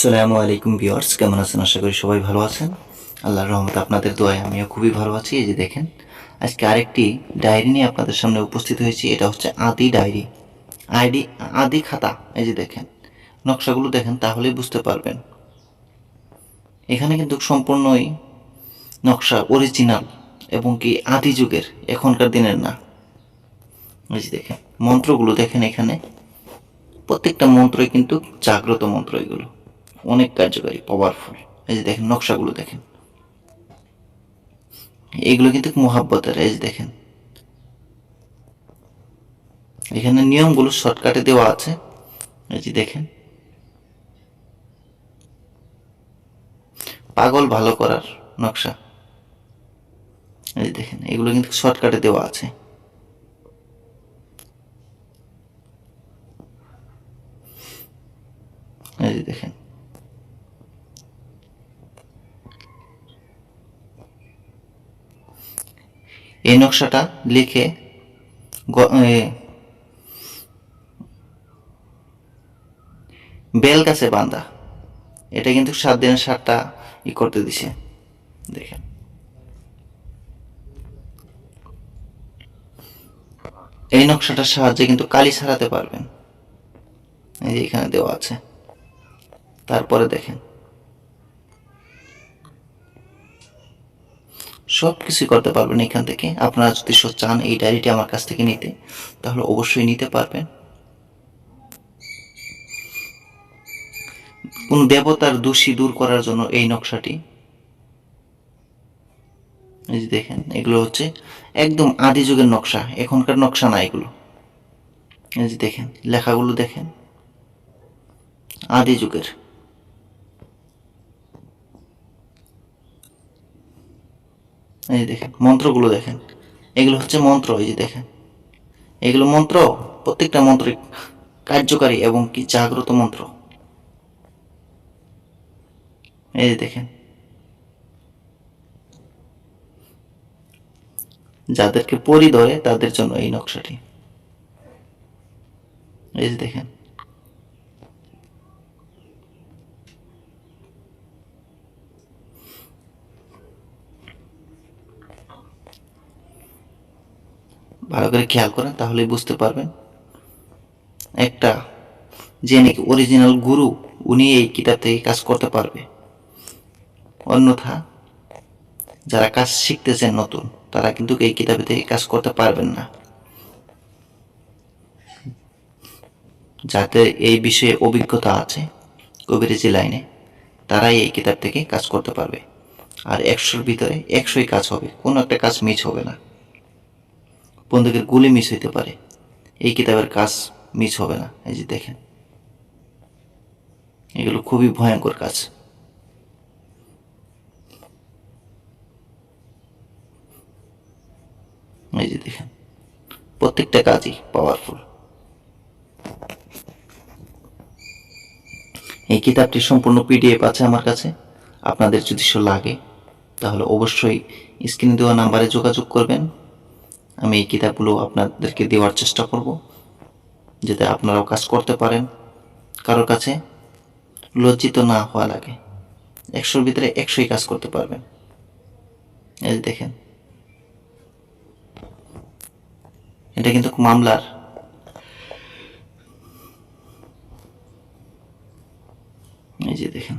আসসালামু আলাইকুম ভিউয়ার্স, কেমন আছেন? আশা করি সবাই ভালো আছেন। আল্লাহর রহমতে আপনাদের দোয়ায় আমিও খুবই ভালো আছি। এই যে দেখেন, আজকে আরেকটি ডায়েরি নিয়ে আপনাদের সামনে উপস্থিত হয়েছি। এটা হচ্ছে আদি ডায়েরি। আইডি, আদি খাতা। এই যে দেখেন, নকশাগুলো দেখেন, তাহলেই বুঝতে পারবেন। এখানে কিন্তু সম্পূর্ণই নকশা অরিজিনাল এবং কি আদি যুগের, এখনকার দিনের না। এই যে দেখেন, মন্ত্রগুলো দেখেন এখানে। প্রত্যেকটা মন্ত্রই কিন্তু জাগ্রত মন্ত্র এগুলো। অনেক কার্যকারী পাওয়ারফুল এই যে দেখেন, নকশাগুলো দেখেন। এগুলো কিন্তু মোহাব্বতের, এই যে দেখেন। এখানে নিয়মগুলো শর্টকাটে দেওয়া আছে। এই যে দেখেন। পাগল ভালো করার নকশা। এই দেখেন, এগুলো কিন্তু শর্টকাটে দেওয়া আছে এই যে দেখেন এই নকশাটা লিখে বেল গাছে বাঁধা এটা কিন্তু সাত দিনের সাতটা ই করতে দিছে। দেখেন। এই নকশাটার সাহায্যে কিন্তু কালি ছাড়াতে পারবেন। এই যে এখানে দেওয়া আছে। তারপরে দেখেন। সব কিছুই করতে পারবেন এখান থেকে। আপনারা যদি চান এই ডায়েরিটি আমার কাছ থেকে নিতে, তাহলে অবশ্যই নিতে পারবেন। কোন দেবতার দোষী দূর করার জন্য এই নকশাটি। এই যে দেখেন, এগুলো হচ্ছে একদম আদি যুগের নকশা, এখনকার নকশা না এগুলো। এই যে দেখেন, লেখাগুলো দেখেন। আদি যুগের। এই দেখেন, মন্ত্রগুলো দেখেন। এগুলো হচ্ছে মন্ত্র, এই যে দেখেন। এগুলো মন্ত্র, প্রত্যেকটা মন্ত্রই কার্যকারী এবং কি জাগ্রত মন্ত্র। এই যে দেখেন। যাদেরকে পরি ধরে, তাদের জন্য এই নকশাটি। এই যে দেখেন। ভালো করে খেয়াল করেন, তাহলেই বুঝতে পারবেন। একটা যে নাকি অরিজিনাল গুরু, উনি এই কিতাব থেকে কাজ করতে পারবে। অন্যথা, যারা কাজ শিখতেছেন নতুন, তারা কিন্তু এই কিতাবে থেকে কাজ করতে পারবেন না। যাদের এই বিষয়ে অভিজ্ঞতা আছে কবিরাজি লাইনে, তারাই এই কিতাব থেকে কাজ করতে পারবে। আর একশোর ভিতরে একশোই কাজ হবে, কোনো একটা কাজ মিস হবে না। বন্দুকের গুলি মিস হইতে পারে। এই কিতাবের কাজ মিস হবে না। এই যে দেখেন। এগুলো খুবই ভয়ঙ্কর কাজ। এই যে দেখেন। প্রত্যেকটা কাজই পাওয়ারফুল এই কিতাবটির সম্পূর্ণ পিডিএফ আছে আমার কাছে। আপনাদের যদি লাগে, তাহলে অবশ্যই স্ক্রিনে দেওয়া নাম্বারে যোগাযোগ করবেন। আমি এই কিতাবগুলো আপনাদেরকে দেওয়ার চেষ্টা করব, যাতে আপনারাও কাজ করতে পারেন। কারোর কাছে লজ্জিত না হওয়া লাগে। একশোর ভিতরে একশোই কাজ করতে পারবেন। এই দেখেন। এটা কিন্তু মামলার। এই যে দেখেন।